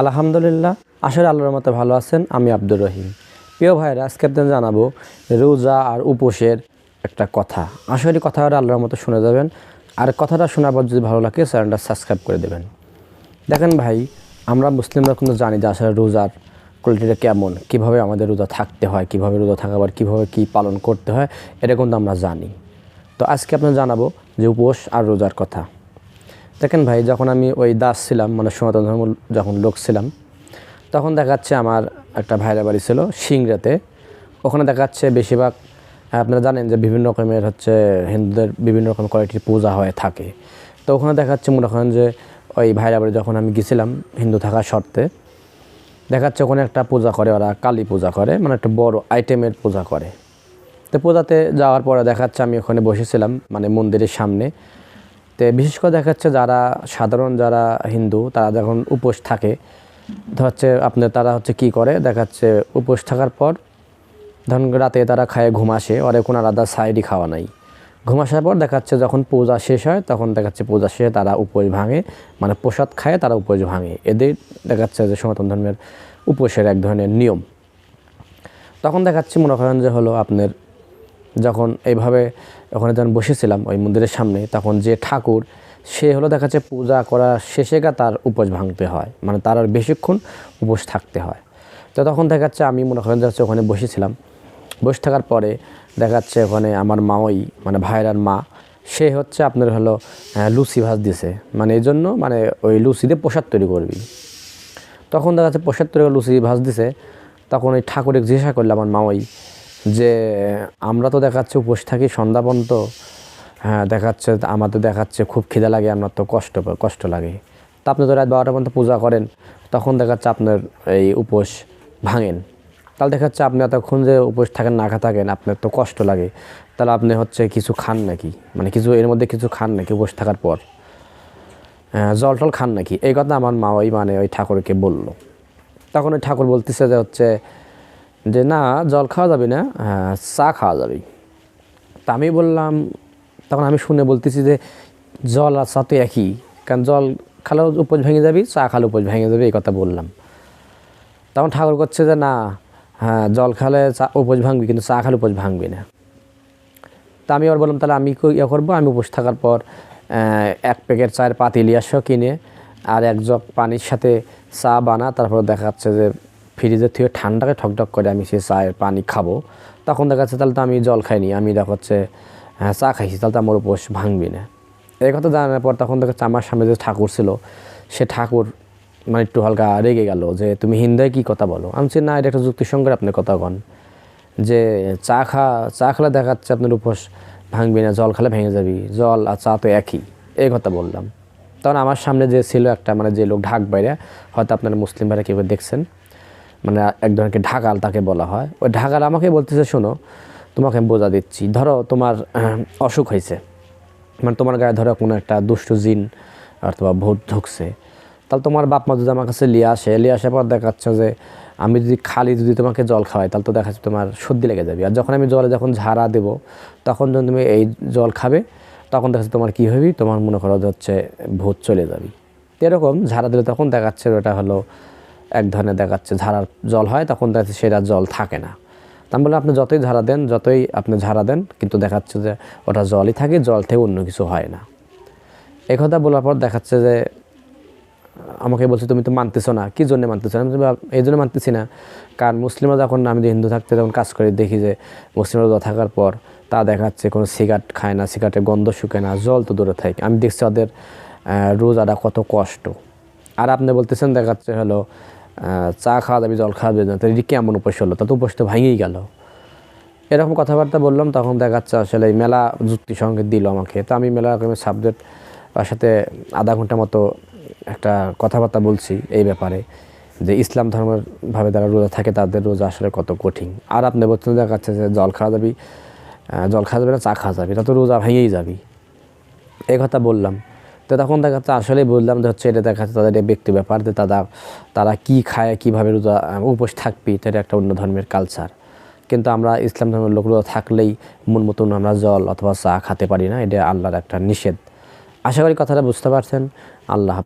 আলহামদুলিল্লাহ আসলে আল্লাহর মতো ভালো আছেন, আমি আব্দুর রহিম। প্রিয় ভাইরা আজকে আপনাদের জানাব রোজা আর উপোসের একটা কথা। আসলে কথাটা আল্লাহর মতো শুনে যাবেন। আর কথাটা শোনার পর যদি ভালো লাগে, চ্যানেলটা সাবস্ক্রাইব করে দেবেন। দেখেন ভাই, আমরা মুসলিমরা কিন্তু জানি যে আসলে রোজার কোয়ালিটিটা কেমন, কীভাবে আমাদের রোজা থাকতে হয়, কীভাবে রোজা থাকাবার কীভাবে কী পালন করতে হয়, এটা কিন্তু আমরা জানি। তো আজকে আপনার জানাব যে উপোস আর রোজার কথা। দেখেন ভাই, যখন আমি ওই দাস ছিলাম মানে সনাতন ধর্ম যখন লোক ছিলাম, তখন দেখা যাচ্ছে আমার একটা ভাইরা বাড়ি ছিল সিংড়াতে। ওখানে দেখা যাচ্ছে বেশিরভাগ, আপনারা জানেন যে বিভিন্ন রকমের হচ্ছে হিন্দুদের বিভিন্ন রকম কোয়ালিটির পূজা হয়ে, থাকে। তো ওখানে দেখা যাচ্ছে মনে করেন যে ওই ভাইরা বাড়ি যখন আমি গেছিলাম হিন্দু থাকার শর্তে দেখা যাচ্ছে ওখানে একটা পূজা করে, ওরা কালী পূজা করে মানে একটা বড় আইটেমের পূজা করে। তো পূজাতে যাওয়ার পরে দেখা যাচ্ছে আমি ওখানে বসেছিলাম মানে মন্দিরের সামনে। তো বিশেষ করে দেখা যাচ্ছে যারা সাধারণ যারা হিন্দু, তারা যখন উপোস থাকে হচ্ছে আপনার তারা হচ্ছে কি করে? দেখা যাচ্ছে উপোস থাকার পর, ধরুন রাতে তারা খায়, ঘুম আসে, ওরে কোনো আলাদা সাইডই খাওয়া নাই। ঘুম আসার পর দেখা যাচ্ছে যখন পূজা শেষ হয়, তখন দেখা যাচ্ছে পূজা শেষে তারা উপোস ভাঙে মানে প্রসাদ খায়, তারা উপোস ভাঙে। এদের দেখা যাচ্ছে যে সনাতন ধর্মের উপোসের এক ধরনের নিয়ম। তখন দেখাচ্ছি মনে করেন যে হলো আপনার যখন এইভাবে ওখানে যখন বসেছিলাম ওই মন্দিরের সামনে, তখন যে ঠাকুর, সে হলো দেখা যাচ্ছে পূজা করা শেষে গা তার উপোস ভাঙতে হয়। মানে তার আর বেশিক্ষণ উপোস থাকতে হয়। তো তখন দেখা যাচ্ছে আমি মনে করেন যাচ্ছে ওখানে বসেছিলাম। বসে থাকার পরে দেখা যাচ্ছে ওখানে আমার মা ওই মানে ভাইরার মা, সে হচ্ছে আপনার হলো লুচি ভাজ দিছে মানে এই জন্য মানে ওই লুচি দিয়ে প্রসাদ তৈরি করবি। তখন দেখা যাচ্ছে প্রসাদ তৈরি লুচি ভাজ দিছে তখন ওই ঠাকুরে জিজ্ঞাসা করলাম আমার মামাই যে আমরা তো দেখাচ্ছে উপোস থাকি সন্ধ্যা পর্যন্ত হ্যাঁ দেখাচ্ছে আমাদের দেখাচ্ছে খুব খিদে লাগে আপনার তো কষ্ট কষ্ট লাগে। তা আপনি তো রাত বারোটা পর্যন্ত পূজা করেন তখন দেখাচ্ছে আপনার এই উপোস ভাঙেন। তাহলে দেখাচ্ছে আপনি এতক্ষণ যে উপোস থাকেন না খা থাকেন আপনার তো কষ্ট লাগে। তাহলে আপনি হচ্ছে কিছু খান নাকি? মানে কিছু এর মধ্যে কিছু খান নাকি উপোস থাকার পর? হ্যাঁ, জল টল খান নাকি? এই কথা আমার মা ওই মানে ওই ঠাকুরকে বলল। তখন ওই ঠাকুর বলতেছে যে হচ্ছে যে না জল খাওয়া যাবে না হ্যাঁ, চা খাওয়া যাবে। তা আমি বললাম তখন আমি শুনে বলতেছি যে জল আর চা তো একই কারণ জল খালেও উপোস ভেঙে যাবি চা খালে উপোস ভেঙে যাবে এই কথা বললাম। তখন ঠাকুর করছে যে না হ্যাঁ জল খালে চা উপোস ভাঙবি কিন্তু চা খালে উপোস ভাঙবি না। তা আমি আবার বললাম তাহলে আমি ইয়ে করব? আমি উপোস থাকার পর এক প্যাকেট চায়ের পাতি নিয়ে আসো কিনে আর এক জগ পানির সাথে চা বানা তারপর দেখা যাচ্ছে যে ফ্রিজের থেকে ঠান্ডাকে ঠকঠক করে আমি সেই চায়ের পানি খাব, তখন দেখা যাচ্ছে তাহলে তো আমি জল খাইনি, আমি দেখা হচ্ছে হ্যাঁ চা খাইছি, তাহলে তো আমার উপোস ভাঙবি না। এই কথা জানার পর তখন দেখাচ্ছে আমার সামনে যে ঠাকুর ছিল, সে ঠাকুর মানে একটু হালকা রেগে গেল যে, তুমি হিন্দায় কি কথা বলো? আমি না, এটা একটা যুক্তিসঙ্গের আপনি কথা কন, যে চা খা, চা খেলে দেখা যাচ্ছে আপনার উপোস ভাঙবি না, জল খেলে ভেঙে যাবি, জল আর চা তো একই। এই কথা বললাম। তখন আমার সামনে যে ছিল একটা মানে যে লোক ঢাক বাইরে, হয়তো আপনারা মুসলিম ভাইরা কেউ দেখছেন মানে এক ধরনের ঢাকাল তাকে বলা হয়। ওই ঢাকাল আমাকে বলতেছে, শোনো, তোমাকে আমি বোঝা দিচ্ছি। ধরো তোমার অসুখ হয়েছে। মানে তোমার গায়ে ধরো কোনো একটা দুষ্ট জিন অথবা ভূত ঢুকছে। তাহলে তোমার বাপ মা যদি আমার কাছে লিয়ে আসে, লিয়ে আসার পর দেখাচ্ছে যে আমি যদি খালি যদি তোমাকে জল খাওয়াই, তাহলে তো দেখাচ্ছে তোমার সর্দি লেগে যাবে। আর যখন আমি জলে যখন ঝাড়া দেবো, তখন যখন তুমি এই জল খাবে, তখন দেখাচ্ছে তোমার কী হবি? তোমার মনে করো হচ্ছে ভূত চলে যাবি। এরকম ঝাড়া দিলে তখন দেখাচ্ছে ওটা হলো এক ধরনের দেখাচ্ছে, ঝাড়ার জল হয়, তখন দেখাচ্ছে সেটা জল থাকে না। আমি বললাম, আপনি যতই ঝাড়া দেন, যতই আপনি ঝাড়া দেন, কিন্তু দেখাচ্ছে যে ওটা জলই থাকে, জল থেকে অন্য কিছু হয় না। এই কথা বলার পর দেখাচ্ছে যে, আমাকে বলছে, তুমি তো মানতেছো না। কী জন্য মানতেছো না? এই জন্য মানতেছি না। কারণ মুসলিমরা যখন আমি যে হিন্দু থাকতে যখন কাজ করি দেখি যে, মুসলিমরা রোজা থাকার পর, তা দেখাচ্ছে কোনো সিগারেট খায় না, সিগারেটের গন্ধ শুকে না, জল তো দূরে থাকে। আমি দেখছি ওদের রোজাটা কত কষ্ট। আর আপনি বলতেছেন, দেখাচ্ছে হলো চা খাওয়া যাবে জল খাওয়া যাবে না তাহলে এটি কেমন উপোস হলো? তা তো উপোস তো ভেঙেই গেল। এরকম কথাবার্তা বললাম, তখন দেখাচ্ছে আসলে মেলা যুক্তি সঙ্গে দিল আমাকে। তো আমি মেলা রকমের সাবজেক্ট তার সাথে আধা ঘণ্টা মতো একটা কথাবার্তা বলছি এই ব্যাপারে, যে ইসলাম ধর্মের ভাবে যারা রোজা থাকে, তাদের রোজা আসলে কত কঠিন। আর আপনি বলছেন, দেখাচ্ছে যে জল খাওয়া যাবি জল খাওয়া যাবে না, চা খাওয়া যাবি তা তো রোজা ভেঙেই যাবি। এই কথা বললাম। তো তখন দেখা যাচ্ছে, আসলেই বললাম যে হচ্ছে এটা দেখা যাচ্ছে তাদের ব্যক্তি ব্যাপার যে তারা তারা কী খায়, কীভাবে রোজা উপোস থাকবি, তো এটা একটা অন্য ধর্মের কালচার কিন্তু আমরা ইসলাম ধর্মের লোক রোজা থাকলেই মন মতন আমরা জল অথবা চা খেতে পারি না, এটা আল্লাহর একটা নিষেধ। আশা করি কথাটা বুঝতে পারছেন। আল্লাহ।